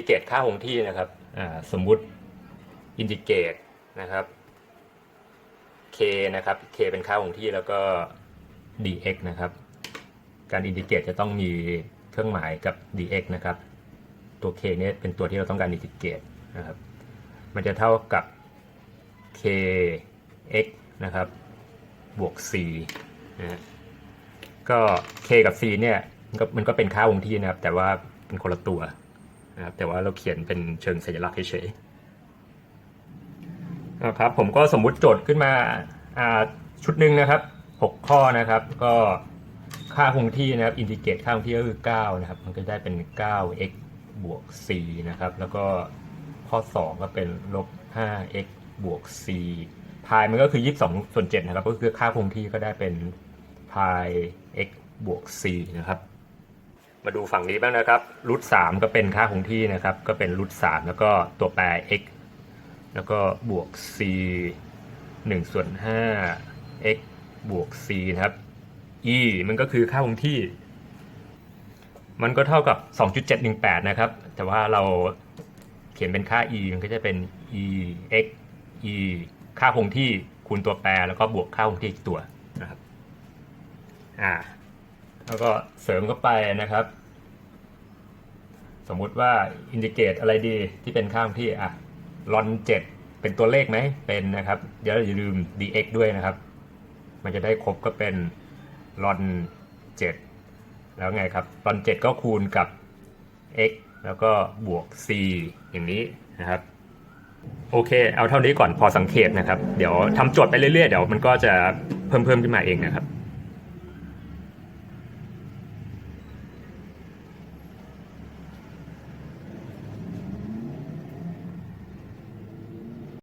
อินทิเกตค่าคงที่นะครับอ่าสมมุติอินทิเกตนะครับ k นะครับ k เป็นค่าคงที่แล้วก็ dx นะครับ การอินทิเกตจะต้องมีเครื่องหมายกับ dx นะครับ ตัว k เนี่ยเป็นตัวที่เราต้องการอินทิเกตนะครับ มันจะเท่ากับ k x นะครับ บวก c นะก็ k กับ c เนี่ย มันก็มันก็เป็นค่าคงที่นะครับ แต่ว่าเป็นคนละตัว นะครับแต่ว่าเราเขียนเป็นเชิงสัญลักษณ์เฉยๆนะครับผมก็สมมุติโจทย์ขึ้นมาอ่าชุดหนึ่งนะครับ 6 ข้อนะครับก็ค่าคงที่นะครับอินทิเกรตค่าคงที่ก็คือ 9 นะครับ มันก็ได้เป็น 9x บวก c นะครับ แล้วก็ข้อ 2 ก็เป็นลบ 5x บวก c พายมันก็คือ 22 ส่วน7นะครับ ก็คือค่าคงที่ก็ได้เป็นพาย x บวก c นะครับ มาดูฝั่งนี้บ้างนะครับรูท3ก็เป็นค่าคงที่นะครับ ก็เป็นรูท3แล้วก็ตัวแปร x แล้วก็บวก c 1ส่วน5 x บวก c นะครับ e มันก็คือค่าคงที่ มันก็เท่ากับ 2.718 นะครับ แต่ว่าเราเขียนเป็นค่า e มันก็จะเป็น e x e ค่าคงที่คูณตัวแปรแล้วก็บวกค่าคงที่อีกตัวนะครับ อ่า แล้วก็เสริมเข้าไปนะครับ สมมุติว่าอินดิเกตอะไรดีที่เป็นค่างที่อะลอน7เป็นตัวเลขไหมเป็นนะครับเดี๋ยวอย่าลืม dx ด้วยนะครับ มันจะได้ครบก็เป็นลอน7แล้วไงครับลอน7ก็คูณกับ x แล้วก็บวก c อย่างนี้นะครับโอเค เอาเท่านี้ก่อนพอสังเกตนะครับ เดี๋ยวทำโจทย์ไปเรื่อยๆ เดี๋ยวมันก็จะเพิ่มเพิ่มขึ้นมาเองนะครับ